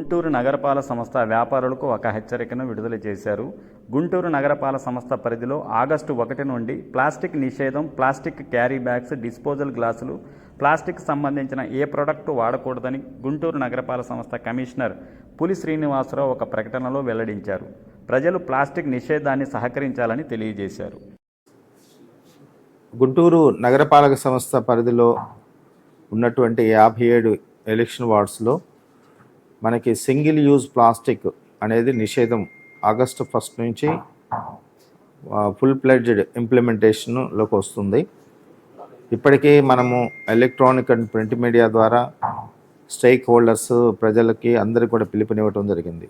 గుంటూరు నగరపాల సంస్థ వ్యాపారులకు ఒక హెచ్చరికను విడుదల చేశారు. గుంటూరు నగరపాల సంస్థ పరిధిలో ఆగస్టు ఒకటి నుండి ప్లాస్టిక్ నిషేధం ప్లాస్టిక్ క్యారీ బ్యాగ్స్ డిస్పోజల్ గ్లాసులు ప్లాస్టిక్ సంబంధించిన ఏ ప్రొడక్టు వాడకూడదని గుంటూరు నగరపాల సంస్థ కమిషనర్ పులి శ్రీనివాసరావు ఒక ప్రకటనలో వెల్లడించారు. ప్రజలు ప్లాస్టిక్ నిషేధాన్ని సహకరించాలని తెలియజేశారు. గుంటూరు నగరపాలక సంస్థ పరిధిలో ఉన్నటువంటి యాభై ఏడు ఎలక్షన్ వార్డ్స్లో మనకి సింగిల్ యూజ్ ప్లాస్టిక్ అనేది నిషేధం ఆగస్టు ఫస్ట్ నుంచి ఫుల్ ప్లెడ్జ్డ్ ఇంప్లిమెంటేషన్లోకి వస్తుంది. ఇప్పటికీ మనము ఎలక్ట్రానిక్ అండ్ ప్రింట్ మీడియా ద్వారా స్టేక్ హోల్డర్స్ ప్రజలకి అందరికీ కూడా పిలుపునివ్వటం జరిగింది.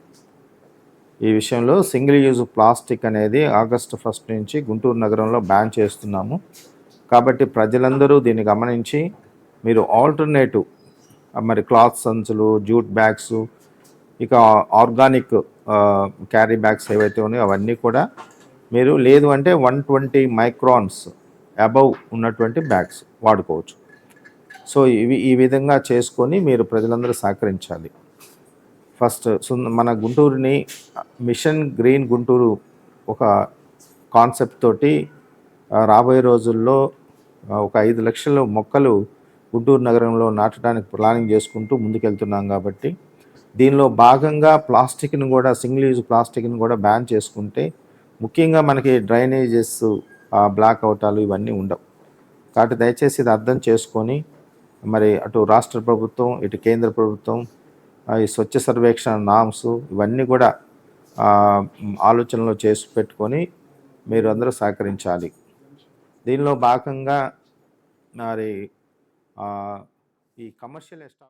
ఈ విషయంలో సింగిల్ యూజ్ ప్లాస్టిక్ అనేది ఆగస్టు ఫస్ట్ నుంచి గుంటూరు నగరంలో బ్యాన్ చేస్తున్నాము. కాబట్టి ప్రజలందరూ దీన్ని గమనించి మీరు ఆల్టర్నేటివ్ మరి క్లాత్ సంచులు జూట్ బ్యాగ్స్ ఇక ఆర్గానిక్ క్యారీ బ్యాగ్స్ ఏవైతే ఉన్నాయో అవన్నీ కూడా మీరు లేదు అంటే వన్ ట్వంటీ మైక్రాన్స్ అబవ్ ఉన్నటువంటి బ్యాగ్స్ వాడుకోవచ్చు. సో ఇవి ఈ విధంగా చేసుకొని మీరు ప్రజలందరూ సహకరించాలి. ఫస్ట్ మన గుంటూరుని మిషన్ గ్రీన్ గుంటూరు ఒక కాన్సెప్ట్ తోటి రాబోయే రోజుల్లో ఒక ఐదు లక్షల మొక్కలు గుంటూరు నగరంలో నాటడానికి ప్లానింగ్ చేసుకుంటూ ముందుకెళ్తున్నాం కాబట్టి దీనిలో భాగంగా ప్లాస్టిక్ని కూడా సింగిల్ యూజ్ ప్లాస్టిక్ని కూడా బ్యాన్ చేసుకుంటే ముఖ్యంగా మనకి డ్రైనేజెస్ బ్లాక్ అవటాలు ఇవన్నీ ఉండవు. కాబట్టి దయచేసి ఇది అర్థం చేసుకొని మరి అటు రాష్ట్ర ప్రభుత్వం ఇటు కేంద్ర ప్రభుత్వం ఈ స్వచ్ఛ సర్వేక్షణ నామ్స్ ఇవన్నీ కూడా ఆలోచనలో చేసి పెట్టుకొని మీరు అందరూ సహకరించాలి. దీనిలో భాగంగా మరి ఈ కమర్షియల్ ఎస్టా